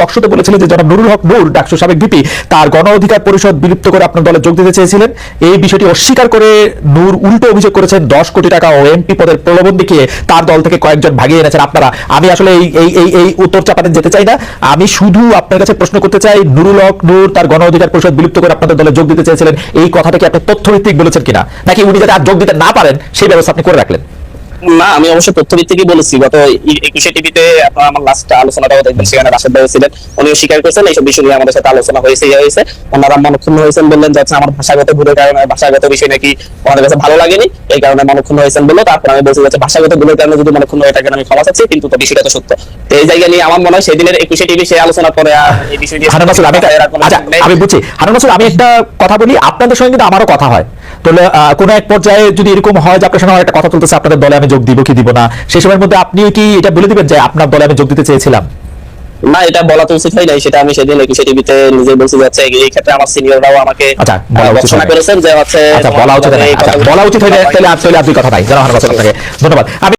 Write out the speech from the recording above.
টকশোতে বলেছিলেন যে জনাব নুরুল হক ডাকসু সাবেক ভিপি তার গণ অধিকার পরিষদ বিলুপ্ত করে আপনার দলে যোগ দিতে চেয়েছিলেন। এই বিষয়টি অস্বীকার করে নূর উল্টো অভিযোগ করেছেন, দশ কোটি টাকা ও এমপি পদের প্রলোভন দেখিয়ে তার দল থেকে কয়েকজন ভাগিয়ে এনেছেন আপনারা। আমি আসলে এই এই এই এই উত্তর চাপাতে যেতে চাই না। আমি শুধু আপনার কাছে প্রশ্ন করতে চাই, নুরুল হক নূর তার গণ অধিকার পরিষদ বিলুপ্ত করে আপনাদের দলে যোগ দিতে চেয়েছিলেন, এই কথাটা কি আপনি তথ্যভিত্তিক বলেছেন কিনা? নাকি উনি যাতে আর যোগ দিতে না পারেন সেই ব্যবস্থা আপনি করে রাখলেন? না আমি অবশ্য তথ্যভিত্তিকই বলেছি। গত একুশে টিভিতে আপনার আমার লাস্ট আলোচনাটাও দেখবেন সেখানে রাশেদ ভাই ছিলেন উনিও স্বীকার করেছেন এইসব বিষয় নিয়ে আমাদের সাথে আলোচনা হয়েছে ইয়ে হয়েছে। ওনারা মনক্ষুণ্ণ হয়েছেন বললেন যে আমার ভাষাগত ভুলের কারণে ভাষাগত বিষয় নাকি আমাদের কাছে ভালো লাগেনি এই কারণে মনক্ষুণ্ণ হয়েছেন বলল। তারপর আমি বলছি যে ভাষাগত ভুলের কারণে যদি মনক্ষুণ্ণ হয়ে থাকেন আমি ক্ষমা চাচ্ছি কিন্তু তো বিষয়টা তো সত্য। তো এই জায়গা নিয়ে আমার মনে হয় সেদিনের একুশে টিভি সেই আলোচনা করে আর এই বিষয় নিয়ে মাসুদ আমি আচ্ছা বুঝছি। মাসুদ আমি একটা কথা বলি আপনাদের সঙ্গে কিন্তু আমারও কথা হয়। তাহলে কোনো এক পর্যায়ে যদি এরকম হয় যে আপনার সঙ্গে আমার একটা কথা চলতেছে আপনাদের দলে আমি যোগ দিব কি দিব না? সেই সময়ের মধ্যে আপনিও কি এটা বলে দিবেন যে আপনার দলে আমি যোগ দিতে চেয়েছিলাম? না এটা বলা তো উচিত হয় নাই সেটা আমি সেদিন একুশে টিভিতে নিজে বলছি যাচ্ছে এই ক্ষেত্রে আমার সিনিয়ররাও আমাকে আচ্ছা, ঘোষণা করেছেন যে হচ্ছে আচ্ছা বলা উচিত হয় আচ্ছা বলা উচিত হয় না, তাহলে আর দুই কথা নাই। জানা আপনাকে ধন্যবাদ। আমি